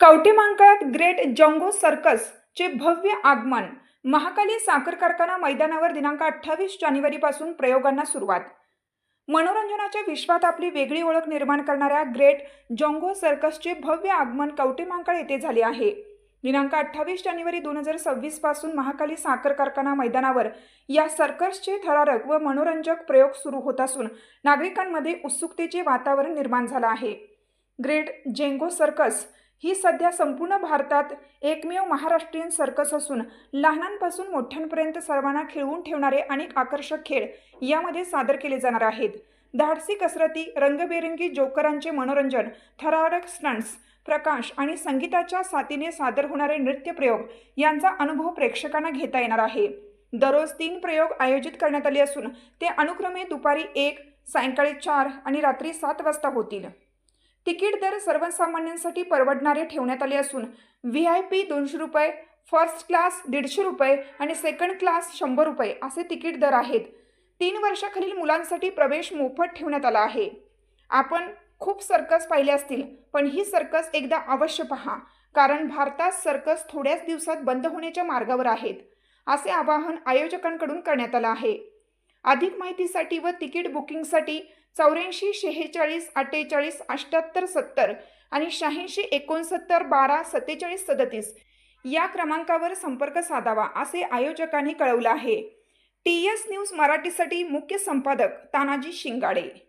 कवटेमांकाळात great जंगो सर्कसचे भव्य आगमन. महाकाली साखर कारखाना मैदानावर दिनांक अठ्ठावीस जानेवारीपासून प्रयोगांना सुरुवात. मनोरंजनाच्या विश्वात आपली वेगळी ओळख निर्माण करणाऱ्या ग्रेट जंगो सर्कसचे भव्य आगमन कवटेमांकाळ येथे झाले आहे. दिनांक अठ्ठावीस जानेवारी दोन हजार सव्वीसपासून महाकाली साखर कारखाना मैदानावर या सर्कसचे थरारक व मनोरंजक प्रयोग सुरू होत असून नागरिकांमध्ये उत्सुकतेचे वातावरण निर्माण झालं आहे. ग्रेट जेंगो सर्कस ही सध्या संपूर्ण भारतात एकमेव महाराष्ट्रीयन सर्कस असून लहानांपासून मोठ्यांपर्यंत सर्वांना खिळवून ठेवणारे अनेक आकर्षक खेळ यामध्ये सादर केले जाणार आहेत. धाडसी कसरती रंगबेरंगी जोकरांचे मनोरंजन थरारक स्टंट्स प्रकाश आणि संगीताच्या साथीने सादर होणारे नृत्यप्रयोग यांचा अनुभव प्रेक्षकांना घेता येणार आहे. दररोज तीन प्रयोग आयोजित करण्यात आले असून ते अनुक्रमे दुपारी एक सायंकाळी चार आणि रात्री सात वाजता होतील. तिकीट दर सर्वसामान्यांसाठी परवडणारे ठेवण्यात आले असून व्ही आय पी दोनशे रुपये फर्स्ट क्लास दीडशे रुपये आणि सेकंड क्लास शंभर रुपये असे तिकीट दर आहेत. तीन वर्षाखालील मुलांसाठी प्रवेश मोफत ठेवण्यात आला आहे. आपण खूप सर्कस पाहिले असतील पण ही सर्कस एकदा अवश्य पहा कारण भारतात सर्कस थोड्याच दिवसात बंद होण्याच्या मार्गावर आहेत असे आवाहन आयोजकांकडून करण्यात आलं आहे. अधिक माहितीसाठी व तिकीट बुकिंगसाठी चौऱ्याऐंशी शेहेचाळीस अठ्ठेचाळीस अठ्ठ्याहत्तर सत्तर आणि शहाऐंशी एकोणसत्तर बारा सत्तेचाळीस सदतीस या क्रमांकावर संपर्क साधावा असे आयोजकांनी कळवलं आहे. टी एस न्यूज मराठीसाठी मुख्य संपादक तानाजी शिंगाडे.